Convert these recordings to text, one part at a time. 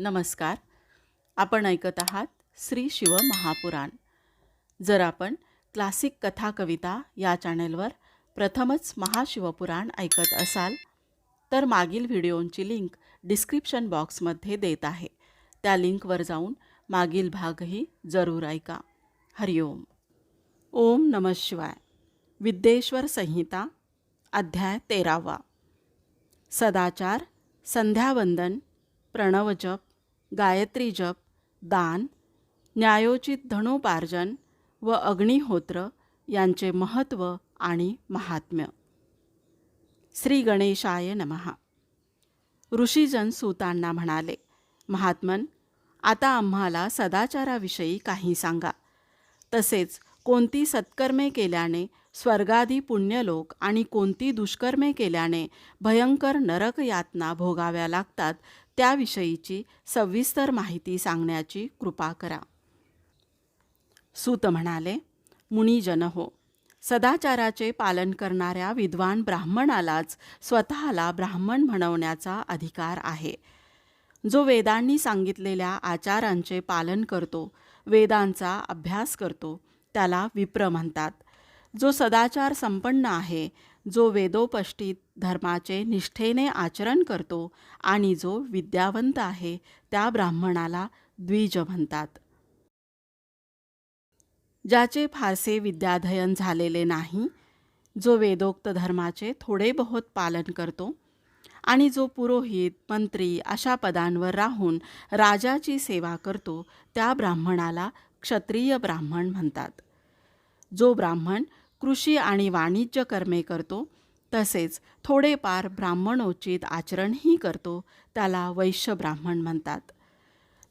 नमस्कार. आपण ऐकत आहात श्री शिव महापुराण. जर आपण क्लासिक कथा कविता या चॅनेलवर प्रथमच महाशिवपुराण ऐकत असाल तर मागील व्हिडिओंची लिंक डिस्क्रिप्शन बॉक्समध्ये देत आहे. त्या लिंकवर जाऊन मागील भागही जरूर ऐका. हरिओम ओम नम शिवाय. विद्येश्वर संहिता अध्याय तेरावा. सदाचार संध्यावंदन प्रणवजप गायत्री जप दान न्यायोचित धनोपार्जन व अग्निहोत्र यांचे महत्त्व आणि महात्म्य. श्री गणेशाय नमहा ऋषीजन सूतांना म्हणाले महात्मन आता आम्हाला सदाचाराविषयी काही सांगा. तसेच कोणती सत्कर्मे केल्याने स्वर्गादी पुण्यलोक आणि कोणती दुष्कर्मे केल्याने भयंकर नरक यातना भोगाव्या लागतात त्याविषयीची सविस्तर माहिती सांगण्याची कृपा करा. सूत म्हणाले मुनिजन हो सदाचाराचे पालन करणाऱ्या विद्वान ब्राह्मणालाच स्वतःला ब्राह्मण म्हणवण्याचा अधिकार आहे. जो वेदांनी सांगितलेल्या आचारांचे पालन करतो वेदांचा अभ्यास करतो त्याला विप्र म्हणतात. जो सदाचार संपन्न आहे जो वेदोपष्टित धर्माचे निष्ठेने आचरण करतो आणि जो विद्यावंत आहे त्या ब्राह्मणाला द्विज म्हणतात. ज्याचे फारसे विद्याध्ययन झालेले नाही जो वेदोक्त धर्माचे थोडे बहुत पालन करतो आणि जो पुरोहित मंत्री अशा पदांवर राहून राजाची सेवा करतो त्या ब्राह्मणाला क्षत्रिय ब्राह्मण म्हणतात. जो ब्राह्मण कृषी आणि वाणिज्य कर्मे करतो तसेच थोडेफार ब्राह्मणोचित आचरणही करतो त्याला वैश्य ब्राह्मण म्हणतात.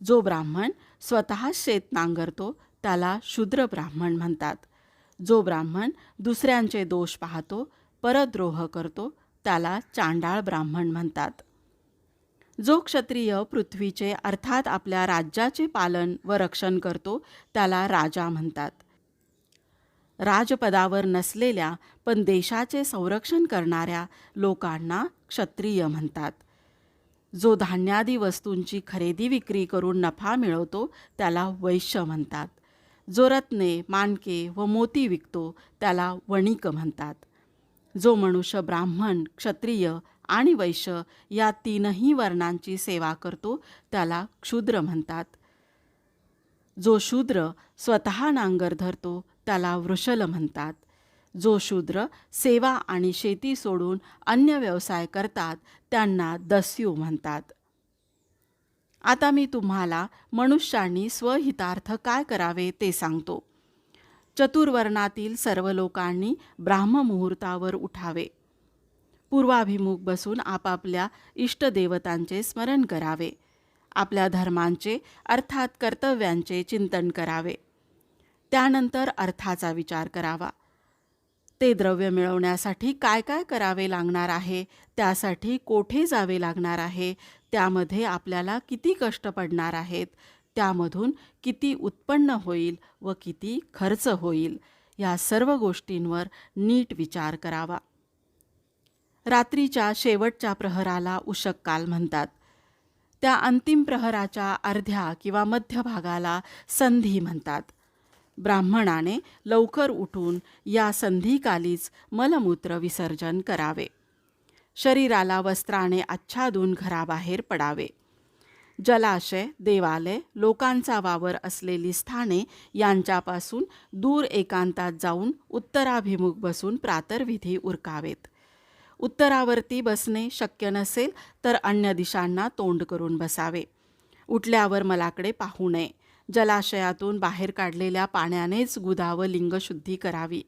जो ब्राह्मण स्वतः शेत नांगरतो त्याला शूद्र ब्राह्मण म्हणतात. जो ब्राह्मण दुसऱ्यांचे दोष पाहतो परद्रोह करतो त्याला चांडाळ ब्राह्मण म्हणतात. जो क्षत्रिय पृथ्वीचे अर्थात आपल्या राज्याचे पालन व रक्षण करतो त्याला राजा म्हणतात. राजपदावर नसलेल्या पण देशाचे संरक्षण करणाऱ्या लोकांना क्षत्रिय म्हणतात. जो धान्यादी वस्तूंची खरेदी विक्री करून नफा मिळवतो त्याला वैश्य म्हणतात. जो रत्ने मानके व मोती विकतो त्याला वणिक म्हणतात. जो मनुष्य ब्राह्मण क्षत्रिय आणि वैश्य या तीनही वर्णांची सेवा करतो त्याला क्षुद्र म्हणतात. जो शूद्र स्वतः नांगर धरतो त्याला वृषल म्हणतात. जो शूद्र सेवा आणि शेती सोडून अन्य व्यवसाय करतात त्यांना दस्यू म्हणतात. आता मी तुम्हाला मनुष्यांनी स्वहितार्थ काय करावे ते सांगतो. चतुर्वर्णातील सर्व लोकांनी ब्राह्ममुहूर्तावर उठावे. पूर्वाभिमुख बसून आपापल्या इष्टदेवतांचे स्मरण करावे. आपल्या धर्मांचे अर्थात कर्तव्यांचे चिंतन करावे. त्यानंतर अर्थाचा विचार करावा. ते द्रव्य मिळवण्यासाठी काय काय करावे लागणार आहे? त्यासाठी कोठे जावे लागणार आहे? त्यामध्ये आपल्याला किती कष्ट पडणार आहेत? त्यामधून किती उत्पन्न होईल व किती खर्च होईल? या सर्व गोष्टींवर नीट विचार करावा. रात्रीच्या शेवटच्या प्रहराला उषक्काल म्हणतात. त्या अंतिम प्रहराच्या अर्ध्या किंवा मध्यभागाला संधी म्हणतात. ब्राह्मणाने लवकर उठून या संधीकालीच मलमूत्र विसर्जन करावे. शरीराला वस्त्राने आच्छादून घराबाहेर पडावे. जलाशय देवालय लोकांचा वावर असलेली स्थाने यांच्यापासून दूर एकांतात जाऊन उत्तराभिमुख बसून प्रातर्विधी उरकावेत. उत्तरावरती बसणे शक्य नसेल तर अन्य दिशांना तोंड करून बसावे. उठल्यावर मलाकडे पाहू नये. जलाशयातून बाहेर काढलेल्या पाण्यानेच गुदा व लिंगशुद्धी करावी.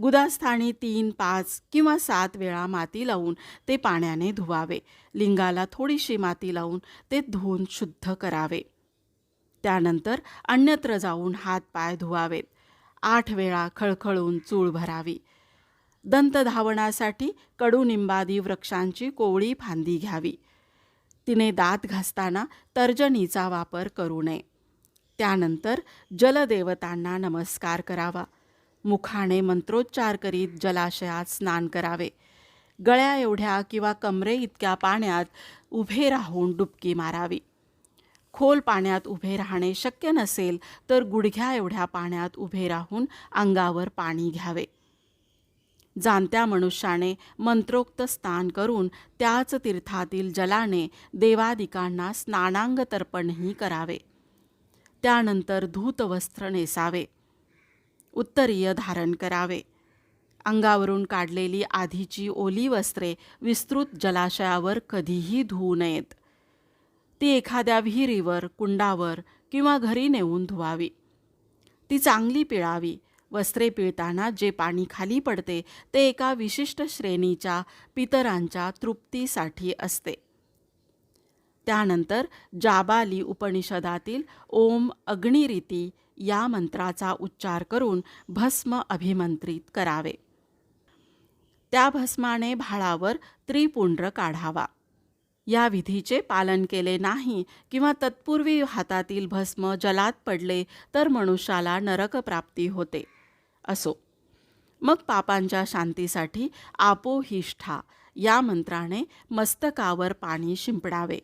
गुदास्थानी तीन पाच किंवा सात वेळा माती लावून ते पाण्याने धुवावे. लिंगाला थोडीशी माती लावून ते धुवून शुद्ध करावे. त्यानंतर अन्यत्र जाऊन हात पाय धुवावेत आठ वेळा खळखळून चूळ भरावी. दंतधावनासाठी कडुनिंबादी वृक्षांची कोवळी फांदी घ्यावी. तिने दात घासताना तर्जनीचा वापर करू नये. त्यानंतर जलदेवतांना नमस्कार करावा. मुखाने मंत्रोच्चार करीत जलाशयात स्नान करावे. गळ्या एवढ्या किंवा कमरे इतक्या पाण्यात उभे राहून डुबकी मारावी. खोल पाण्यात उभे राहणे शक्य नसेल तर गुडघ्या एवढ्या पाण्यात उभे राहून अंगावर पाणी घ्यावे. जाणत्या मनुष्याने मंत्रोक्त स्नान करून त्याच तीर्थातील जलाने देवादिकांना स्नानांग तर्पणही करावे. त्यानंतर धूत वस्त्र नेसावे. उत्तरीय धारण करावे. अंगावरून काढलेली आधीची ओली वस्त्रे विस्तृत जलाशयावर कधीही धुवू नयेत. ती एखाद्या विहिरीवर कुंडावर किंवा घरी नेऊन धुवावी. ती चांगली पिळावी. वस्त्रे पिळताना जे पाणी खाली पडते ते एका विशिष्ट श्रेणीच्या पितरांच्या तृप्तीसाठी असते. त्यानंतर जाबाली उपनिषदातील ओम अग्निरीती या मंत्राचा उच्चार करून भस्म अभिमंत्रित करावे. त्या भस्माने भाळावर त्रिपुंड्र काढावा. या विधीचे पालन केले नाही किंवा तत्पूर्वी हातातील भस्म जलात पडले तर मनुष्याला नरकप्राप्ती होते. असो. मग पापांच्या शांतीसाठी आपोहिष्ठा या मंत्राने मस्तकावर पाणी शिंपडावे.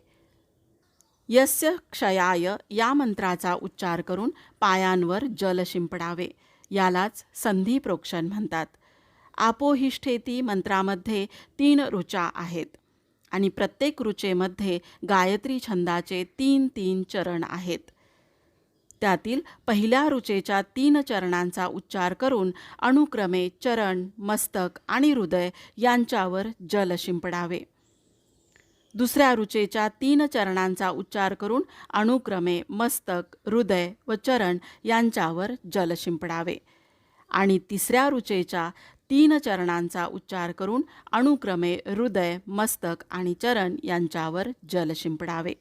यस्य क्षयाय या मंत्राचा उच्चार करून पायांवर जल शिंपडावे. यालाच संधी प्रोक्षण म्हणतात. आपोहिष्ठेती मंत्रामध्ये तीन ऋचा आहेत आणि प्रत्येक ऋचेमध्ये गायत्री छंदाचे तीन तीन चरण आहेत. त्यातील पहिल्या रुचेच्या तीन चरणांचा उच्चार करून अनुक्रमे चरण मस्तक आणि हृदय यांच्यावर जल शिंपडावे. दुसऱ्या रुचेच्या तीन चरणांचा उच्चार करून अनुक्रमे मस्तक हृदय व चरण यांच्यावर जल शिंपडावे. आणि तिसऱ्या रुचेच्या तीन चरणांचा उच्चार करून अनुक्रमे हृदय मस्तक आणि चरण यांच्यावर जल शिंपडावे.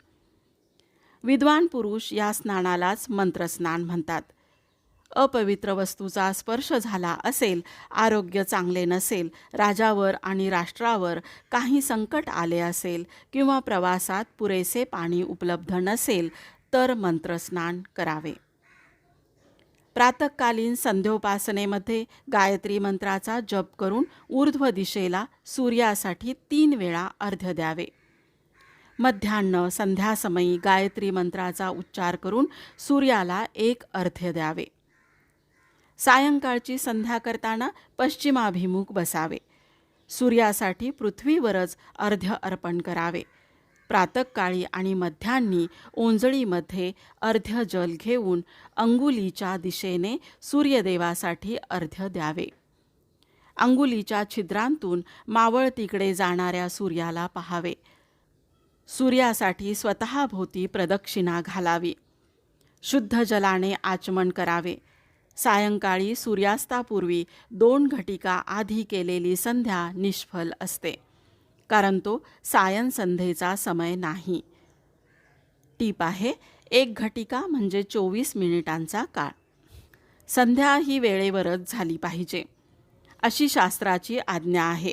विद्वान पुरुष या स्नानालाच मंत्रस्नान म्हणतात. अपवित्र वस्तूचा स्पर्श झाला असेल आरोग्य चांगले नसेल राजावर आणि राष्ट्रावर काही संकट आले असेल किंवा प्रवासात पुरेसे पाणी उपलब्ध नसेल तर मंत्रस्नान करावे. प्रातकालीन संध्योपासनेमध्ये गायत्री मंत्राचा जप करून ऊर्ध्व दिशेला सूर्यासाठी तीन वेळा अर्ध्य द्यावे. मध्यान्न संध्यासमयी गायत्री मंत्राचा उच्चार करून सूर्याला एक अर्ध्य द्यावे. सायंकाळची संध्या करताना पश्चिमाभिमुख बसावे. सूर्यासाठी पृथ्वीवरच अर्ध्य अर्पण करावे. प्रातकाळी आणि मध्यान्नी ओंजळीमध्ये अर्ध्य जल घेऊन अंगुलीच्या दिशेने सूर्यदेवासाठी अर्ध्य द्यावे. अंगुलीच्या छिद्रांतून मावळ तिकडे जाणाऱ्या सूर्याला पहावे. सूर्यासाठी स्वतःभोवती प्रदक्षिणा घालावी. शुद्ध जलाने आचमन करावे. सायंकाळी सूर्यास्तापूर्वी दोन घटिका आधी केलेली संध्या निष्फल असते. कारण तो सायन संध्येचा समय नाही. टीप आहे एक घटिका म्हणजे चोवीस मिनिटांचा काळ. संध्या ही वेळेवरच झाली पाहिजे. अशी शास्त्राची आज्ञा आहे.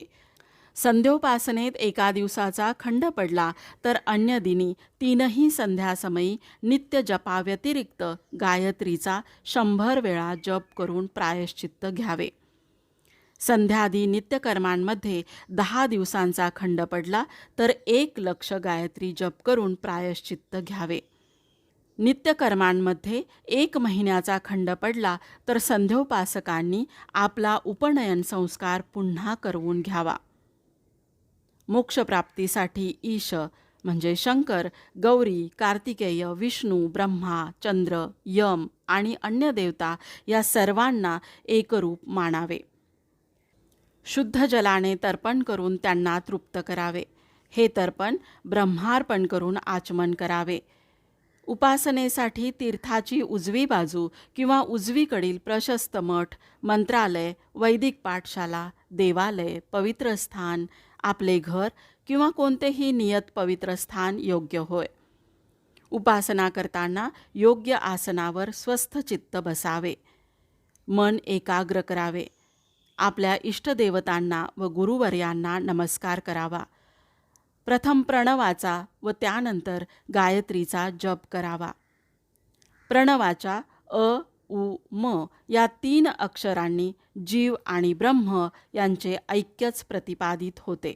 संध्योपासनेत एका दिवसाचा खंड पडला तर अन्य दिनी तीनही संध्यासमयी नित्य जपाव्यतिरिक्त गायत्रीचा शंभर वेळा जप करून प्रायश्चित्त घ्यावे. संध्यादी नित्यकर्मांमध्ये दहा दिवसांचा खंड पडला तर एक लक्ष गायत्री जप करून प्रायश्चित्त घ्यावे. नित्यकर्मांमध्ये एक महिन्याचा खंड पडला तर संध्योपासकांनी आपला उपनयन संस्कार पुन्हा करवून घ्यावा. मोक्षप्राप्तीसाठी ईश म्हणजे शंकर गौरी कार्तिकेय विष्णू ब्रह्मा चंद्र यम आणि अन्य देवता या सर्वांना एकरूप मानावे. शुद्ध जलाने तर्पण करून त्यांना तृप्त करावे. हे तर्पण ब्रह्मार्पण करून आचमन करावे. उपासनेसाठी तीर्थाची उजवी बाजू किंवा उजवीकडील प्रशस्त मठ मंत्रालय वैदिक पाठशाला देवालय पवित्र स्थान आपले घर किंवा कोणतेही नियत पवित्र स्थान योग्य होय. उपासना करताना योग्य आसनावर स्वस्थ चित्त बसावे. मन एकाग्र करावे. आपल्या इष्टदेवतांना व गुरुवर्यांना नमस्कार करावा. प्रथम प्रणवाचा व त्यानंतर गायत्रीचा जप करावा. प्रणवाच्या अ उ म या तीन अक्षरांनी जीव आणि ब्रह्म यांचे ऐक्यच प्रतिपादित होते.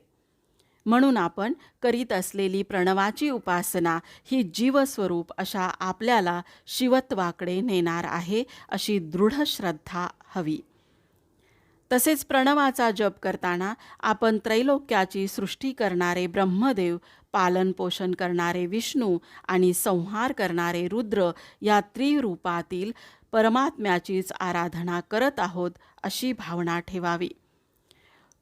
म्हणून आपण करीत असलेली प्रणवाची उपासना ही जीवस्वरूप अशा आपल्याला शिवत्वाकडे नेणार आहे अशी दृढ श्रद्धा हवी. तसेच प्रणवाचा जप करताना आपण त्रैलोक्याची सृष्टी करणारे ब्रह्मदेव पालनपोषण करणारे विष्णू आणि संहार करणारे रुद्र या त्रिरूपातील परमात्म्याचीच आराधना करत आहोत अशी भावना ठेवावी.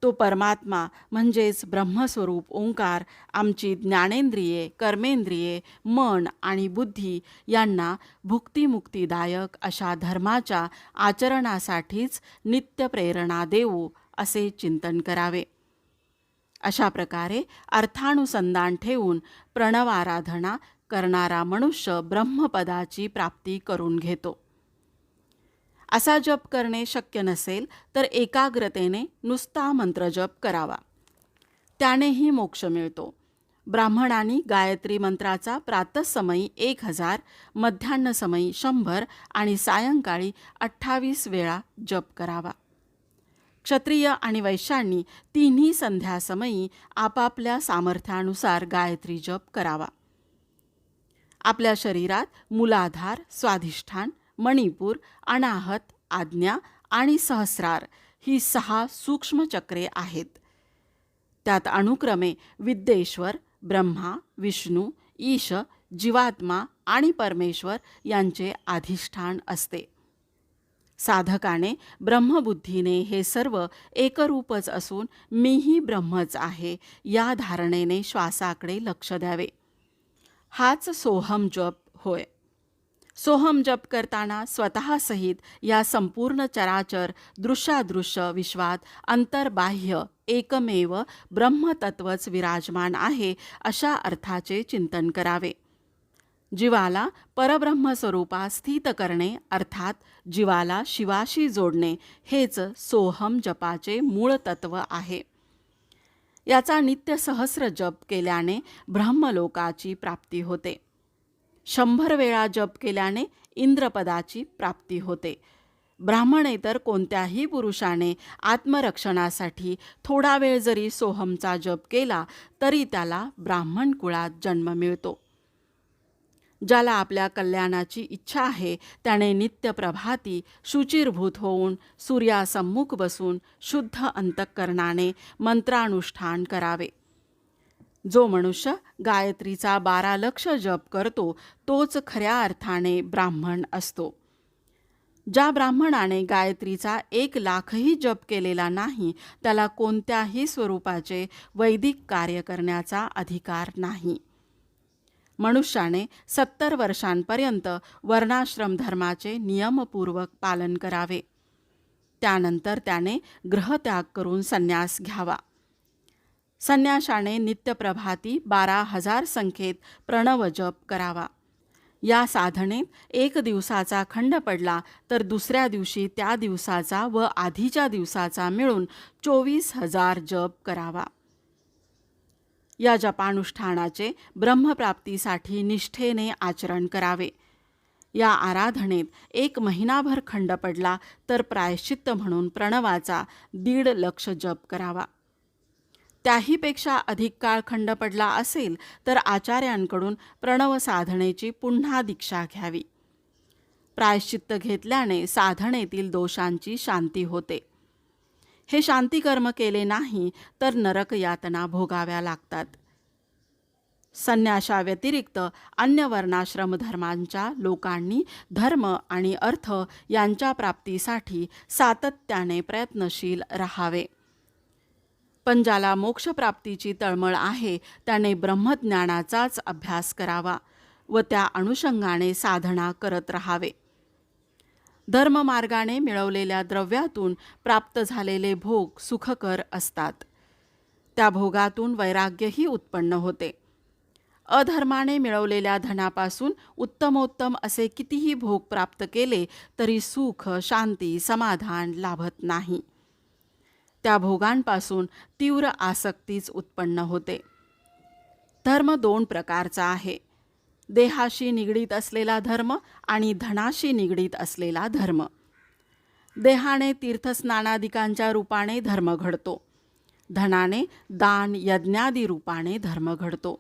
तो परमात्मा म्हणजेच ब्रह्मस्वरूप ओंकार आमची ज्ञानेंद्रिये कर्मेंद्रिये मन आणि बुद्धी यांना भुक्तिमुक्तीदायक अशा धर्माच्या आचरणासाठीच नित्य प्रेरणा देऊ असे चिंतन करावे. अशा प्रकारे अर्थानुसंधान ठेवून प्रणवाराधना करणारा मनुष्य ब्रह्मपदाची प्राप्ती करून घेतो. असा जप करणे शक्य नसेल तर एकाग्रतेने नुसता मंत्रजप करावा. त्यानेही मोक्ष मिळतो. ब्राह्मणांनी गायत्री मंत्राचा प्रातःसमयी एक हजार मध्यान्हसमयी शंभर आणि सायंकाळी अठ्ठावीस वेळा जप करावा. क्षत्रिय आणि वैश्यांनी तिन्ही संध्यासमयी आपापल्या सामर्थ्यानुसार गायत्री जप करावा. आपल्या शरीरात मूलाधार स्वाधिष्ठान मणिपूर अनाहत आज्ञा आणि सहस्रार ही सहा सूक्ष्म चक्रे आहेत. त्यात अनुक्रमे विद्येश्वर ब्रह्मा विष्णू ईश जीवात्मा आणि परमेश्वर यांचे अधिष्ठान असते. साधकाने ब्रह्मबुद्धीने हे सर्व एकरूपच असून मीही ब्रह्मच आहे या धारणेने श्वासाकडे लक्ष द्यावे. हाच सोहम जप होय. सोहम जप करताना स्वतःसहित या संपूर्ण चराचर दृश्यादृश्य विश्वात अंतर्बाह्य एकमेव ब्रह्मतत्वच विराजमान आहे अशा अर्थाचे चिंतन करावे. जीवाला परब्रह्मस्वरूपात स्थित करणे अर्थात जीवाला शिवाशी जोडणे हेच सोहम जपाचे मूळ तत्व आहे. याचा नित्य सहस्र जप केल्याने ब्रह्मलोकाची प्राप्ती होते. शंभर वेळा जप केल्याने इंद्रपदाची प्राप्ती होते. ब्राह्मणेतर कोणत्याही पुरुषाने आत्मरक्षणासाठी थोडा वेळ जरी सोहमचा जप केला तरी त्याला ब्राह्मण कुळात जन्म मिळतो. ज्याला आपल्या कल्याणाची इच्छा आहे त्याने नित्य प्रभाती शुचिरभूत होऊन सूर्यासम्मुख बसून शुद्ध अंतःकरणाने मंत्रानुष्ठान करावे. जो मनुष्य गायत्रीचा बारा लक्ष जप करतो तोच खऱ्या अर्थाने ब्राह्मण असतो. ज्या ब्राह्मणाने गायत्रीचा एक लाखही जप केलेला नाही त्याला कोणत्याही स्वरूपाचे वैदिक कार्य करण्याचा अधिकार नाही. मनुष्याने सत्तर वर्षांपर्यंत वर्णाश्रम धर्माचे नियमपूर्वक पालन करावे. त्यानंतर त्याने ग्रहत्याग करून संन्यास घ्यावा. संन्याशाने नित्यप्रभाती बारा हजार संख्येत प्रणव जप करावा. या साधनेत एक दिवसाचा खंड पडला तर दुसऱ्या दिवशी त्या दिवसाचा व आधीच्या दिवसाचा मिळून चोवीस हजार जप करावा. या जपानुष्ठानाचे ब्रह्मप्राप्तीसाठी निष्ठेने आचरण करावे. या आराधनेत एक महिनाभर खंड पडला तर प्रायश्चित्त म्हणून प्रणवाचा दीड लक्ष जप करावा. त्याहीपेक्षा अधिक काळ खंड पडला असेल तर आचार्यांकडून प्रणव साधनेची पुन्हा दीक्षा घ्यावी. प्रायश्चित्त घेतल्याने साधनेतील दोषांची शांती होते. हे शांतिकर्म केले नाही तर नरक यातना भोगाव्या लागतात. संन्याशाव्यतिरिक्त अन्य वर्णाश्रम धर्मांच्या लोकांनी धर्म आणि अर्थ यांच्या प्राप्तीसाठी सातत्याने प्रयत्नशील राहावे. पण ज्याला मोक्षप्राप्तीची तळमळ आहे त्याने ब्रह्मज्ञानाचाच अभ्यास करावा व त्या अनुषंगाने साधना करत राहावे. धर्ममार्गाने मिळवलेल्या द्रव्यातून प्राप्त झालेले भोग सुखकर असतात. त्या भोगातून वैराग्यही उत्पन्न होते. अधर्माने मिळवलेल्या धनापासून उत्तमोत्तम असे कितीही भोग प्राप्त केले तरी सुख शांती समाधान लाभत नाही. त्या भोगांपासून तीव्र आसक्तीच उत्पन्न होते. धर्म दोन प्रकारचा आहे. देहाशी निगडीत असलेला धर्म आणि धनाशी निगडीत असलेला धर्म. देहाने तीर्थस्नानादिकांच्या रूपाने धर्म घडतो. धनाने दान यज्ञादी रूपाने धर्म घडतो.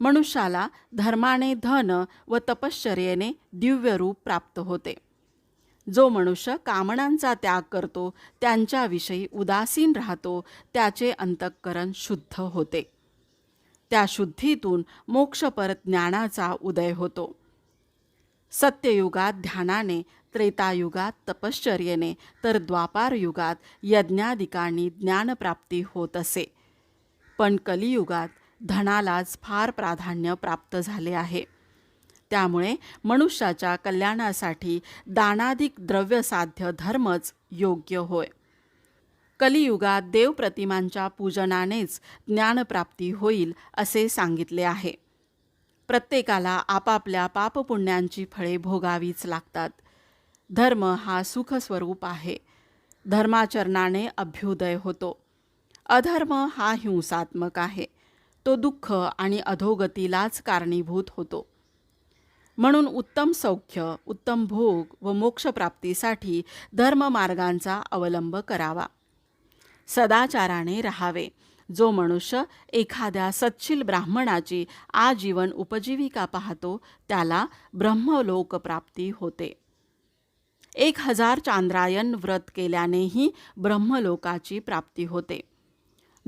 मनुष्याला धर्माने धन व तपश्चर्येने दिव्य रूप प्राप्त होते. जो मनुष्य कामनांचा त्याग करतो त्यांच्याविषयी उदासीन राहतो त्याचे अंतःकरण शुद्ध होते. त्या शुद्धीतून मोक्षपर ज्ञानाचा उदय होतो. सत्ययुगात ध्यानाने त्रेतायुगात तपश्चर्येने तर द्वापारयुगात यज्ञाधिकांनी ज्ञानप्राप्ती होत असे. पण कलियुगात धनालाच फार प्राधान्य प्राप्त झाले आहे. त्यामुळे मनुष्याच्या कल्याणासाठी दानाधिक द्रव्यसाध्य धर्मच योग्य होय. कलियुगात देवप्रतिमांच्या पूजनानेच ज्ञानप्राप्ती होईल असे सांगितले आहे. प्रत्येकाला आपापल्या पापपुण्यांची फळे भोगावीच लागतात. धर्म हा सुखस्वरूप आहे. धर्माचरणाने अभ्युदय होतो. अधर्म हा हिंसात्मक आहे. तो दुःख आणि अधोगतीलाच कारणीभूत होतो. म्हणून उत्तम सौख्य उत्तम भोग व मोक्षप्राप्तीसाठी धर्ममार्गांचा अवलंब करावा. सदाचाराने राहावे. जो मनुष्य एखाद्या सच्छील ब्राह्मणाची आजीवन उपजीविका पाहतो त्याला ब्रह्मलोकप्राप्ती होते. एक हजार चांद्रायन व्रत केल्यानेही ब्रह्मलोकाची प्राप्ती होते.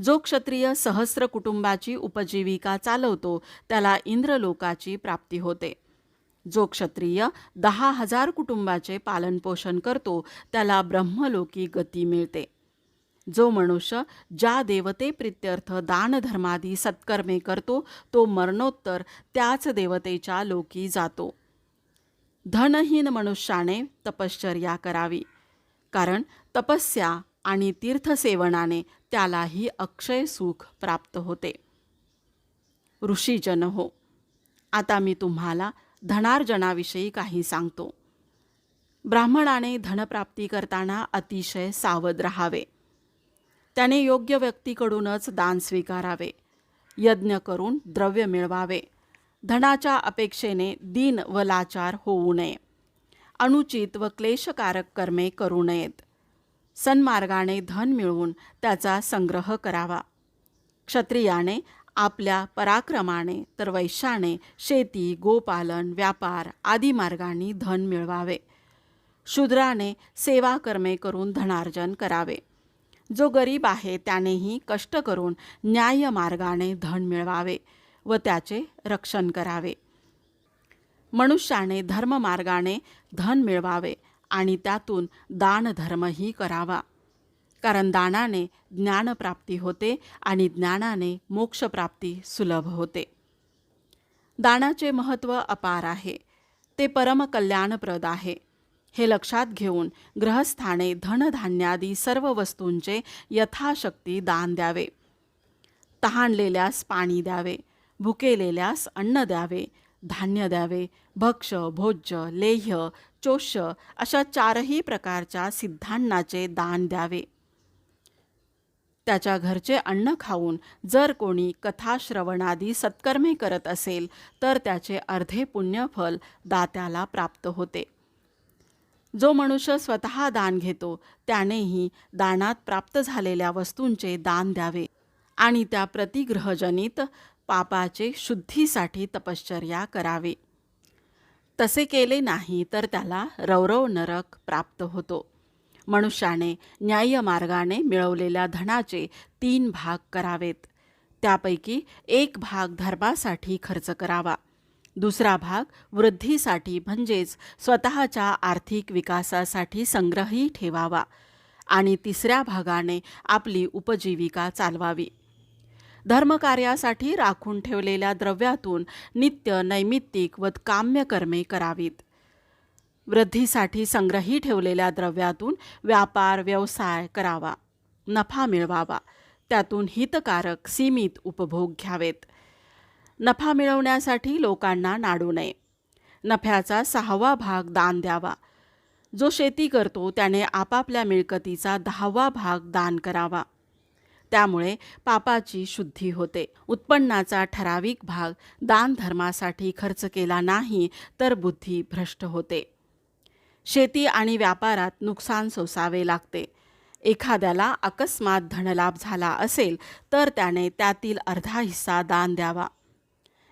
जो क्षत्रिय सहस्र कुटुंबाची उपजीविका चालवतो त्याला इंद्रलोकाची प्राप्ती होते. जो क्षत्रिय दहा हजार कुटुंबाचे पालनपोषण करतो त्याला ब्रह्मलोकी गती मिळते. जो मनुष्य ज्या देवते प्रित्यर्थ दानधर्मादी सत्कर्मे करतो तो मरणोत्तर त्याच देवतेच्या लोकी जातो. धनहीन मनुष्याने तपश्चर्या करावी. कारण तपस्या आणि तीर्थसेवनाने त्यालाही अक्षय सुख प्राप्त होते. ऋषीजन हो आता मी तुम्हाला धनार्जनाविषयी काही सांगतो. ब्राह्मणाने धनप्राप्ती करताना अतिशय सावध राहावे. त्याने योग्य व्यक्तीकडूनच दान स्वीकारावे. यज्ञ करून द्रव्य मिळवावे. धनाच्या अपेक्षेने दिन व लाचार होऊ नये. अनुचित व क्लेशकारक कर्मे करू नयेत. सन्मार्गाने धन मिळवून त्याचा संग्रह करावा. क्षत्रियाने आपल्या पराक्रमाने तर वैश्याने शेती गोपालन व्यापार आदी मार्गांनी धन मिळवावे. शूद्राने सेवा कर्मे करून धनार्जन करावे. जो गरीब आहे त्यानेही कष्ट करून न्याय मार्गाने धन मिळवावे व त्याचे रक्षण करावे. मनुष्याने धर्ममार्गाने धन मिळवावे आणि त्यातून दानधर्मही करावा. कारण दानाने ज्ञानप्राप्ती होते आणि ज्ञानाने मोक्षप्राप्ती सुलभ होते. दानाचे महत्त्व अपार आहे. ते परमकल्याणप्रद आहे. हे लक्षात घेऊन ग्रहस्थाने धनधान्यादी सर्व वस्तूंचे यथाशक्ती दान द्यावे. तहानलेल्यास पाणी द्यावे भुकेलेल्यास अन्न द्यावे धान्य द्यावे भक्ष भोज्य लेह्य चोष्य अशा चारही प्रकारच्या सिद्धांनाचे दान द्यावे. त्याच्या घरचे अन्न खाऊन जर कोणी कथाश्रवणादी सत्कर्मे करत असेल तर त्याचे अर्धे पुण्यफल दात्याला प्राप्त होते. जो मनुष्य स्वतः दान घेतो त्यानेही दानात प्राप्त झालेल्या वस्तूंचे दान द्यावे आणि त्या प्रतिग्रहजनित पापाचे शुद्धीसाठी तपश्चर्या करावी. तसे केले नाही तर त्याला रौरव नरक प्राप्त होतो. मनुष्याने न्यायमार्गाने मिळवलेल्या धनाचे तीन भाग करावेत. त्यापैकी एक भाग धर्मासाठी खर्च करावा. दुसरा भाग वृद्धीसाठी म्हणजेच स्वतःच्या आर्थिक विकासासाठी संग्रही ठेवावा. आणि तिसऱ्या भागाने आपली उपजीविका चालवावी. धर्मकार्यासाठी राखून ठेवलेल्या द्रव्यातून नित्य नैमित्तिक व काम्यकर्मे करावीत. वृद्धीसाठी संग्रही ठेवलेल्या द्रव्यातून व्यापार व्यवसाय करावा. नफा मिळवावा. त्यातून हितकारक सीमित उपभोग घ्यावेत. नफा मिळवण्यासाठी लोकांना नाडू नये. नफ्याचा सहावा भाग दान द्यावा. जो शेती करतो त्याने आपापल्या मिळकतीचा दहावा भाग दान करावा. त्यामुळे पापाची शुद्धी होते. उत्पन्नाचा ठराविक भाग दानधर्मासाठी खर्च केला नाही तर बुद्धी भ्रष्ट होते. शेती आणि व्यापारात नुकसान सोसावे लागते. एखाद्याला अकस्मात धनलाभ झाला असेल तर त्याने त्यातील अर्धा हिस्सा दान द्यावा.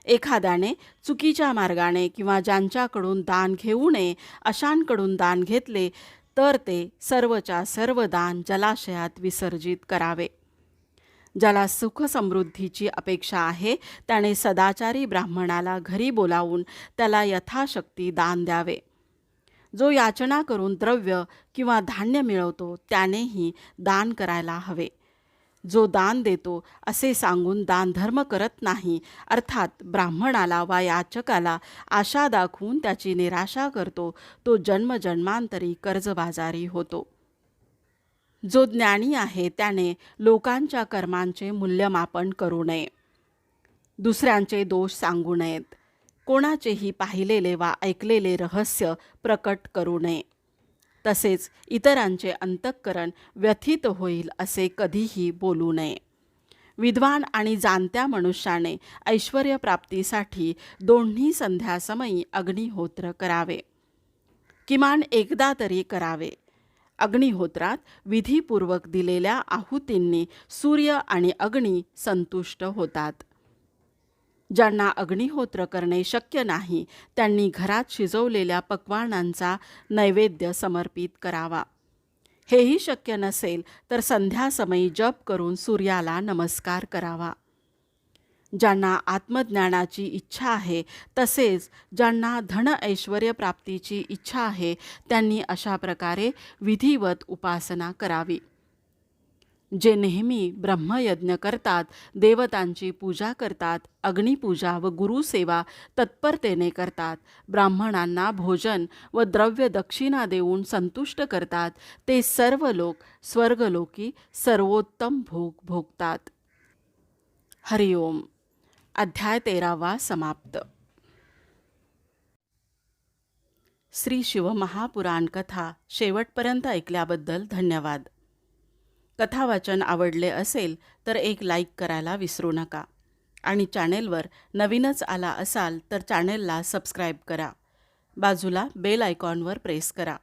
एखाद्याने चुकीच्या मार्गाने किंवा ज्यांच्याकडून दान घेऊ नये अशांकडून दान घेतले तर ते सर्वच्या सर्व दान जलाशयात विसर्जित करावे. ज्याला सुख समृद्धीची अपेक्षा आहे त्याने सदाचारी ब्राह्मणाला घरी बोलावून त्याला यथाशक्ती दान द्यावे. जो याचना करून द्रव्य किंवा धान्य मिळवतो त्यानेही दान करायला हवे. जो दान देतो असे सांगून दानधर्म करत नाही अर्थात ब्राह्मणाला वा याचकाला आशा दाखवून त्याची निराशा करतो तो जन्मजन्मांतरी कर्जबाजारी होतो. जो ज्ञानी आहे त्याने लोकांच्या कर्मांचे मूल्यमापन करू नये. दुसऱ्यांचे दोष सांगू नयेत. कोणाचेही पाहिलेले वा ऐकलेले रहस्य प्रकट करू नये. तसेच इतरांचे अंतःकरण व्यथित होईल असे कधीही बोलू नये. विद्वान आणि जाणत्या मनुष्याने ऐश्वर्यप्राप्तीसाठी दोन्ही संध्यासमयी अग्निहोत्र करावे. किमान एकदा तरी करावे. अग्निहोत्रात विधीपूर्वक दिलेल्या आहुतींनी सूर्य आणि अग्नी संतुष्ट होतात. ज्यांना अग्निहोत्र करणे शक्य नाही त्यांनी घरात शिजवलेल्या पक्वानांचा नैवेद्य समर्पित करावा. हेही शक्य नसेल तर संध्यासमयी जप करून सूर्याला नमस्कार करावा. ज्यांना आत्मज्ञानाची इच्छा आहे तसेच ज्यांना धन ऐश्वर प्राप्तीची इच्छा आहे त्यांनी अशा प्रकारे विधिवत उपासना करावी. जे नेहमी ब्रह्मयज्ञ करतात देवतांची पूजा करतात अग्निपूजा व गुरुसेवा तत्परतेने करतात ब्राह्मणांना भोजन व द्रव्य दक्षिणा देऊन संतुष्ट करतात ते सर्व लोक स्वर्गलोकी सर्वोत्तम भोग भोगतात. हरिओम अध्याय तेरावा समाप्त. श्री शिवमहापुराण कथा शेवटपर्यंत ऐकल्याबद्दल धन्यवाद. कथावाचन आवडले असेल तर एक लाईक करायला विसरू नका. आणि चॅनेलवर नवीनच आला असाल तर चॅनेलला सबस्क्राईब करा. बाजूला बेल आयकॉनवर प्रेस करा.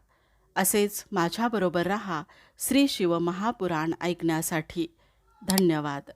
असेच माझ्याबरोबर रहा श्री शिव महापुराण ऐकण्यासाठी. धन्यवाद.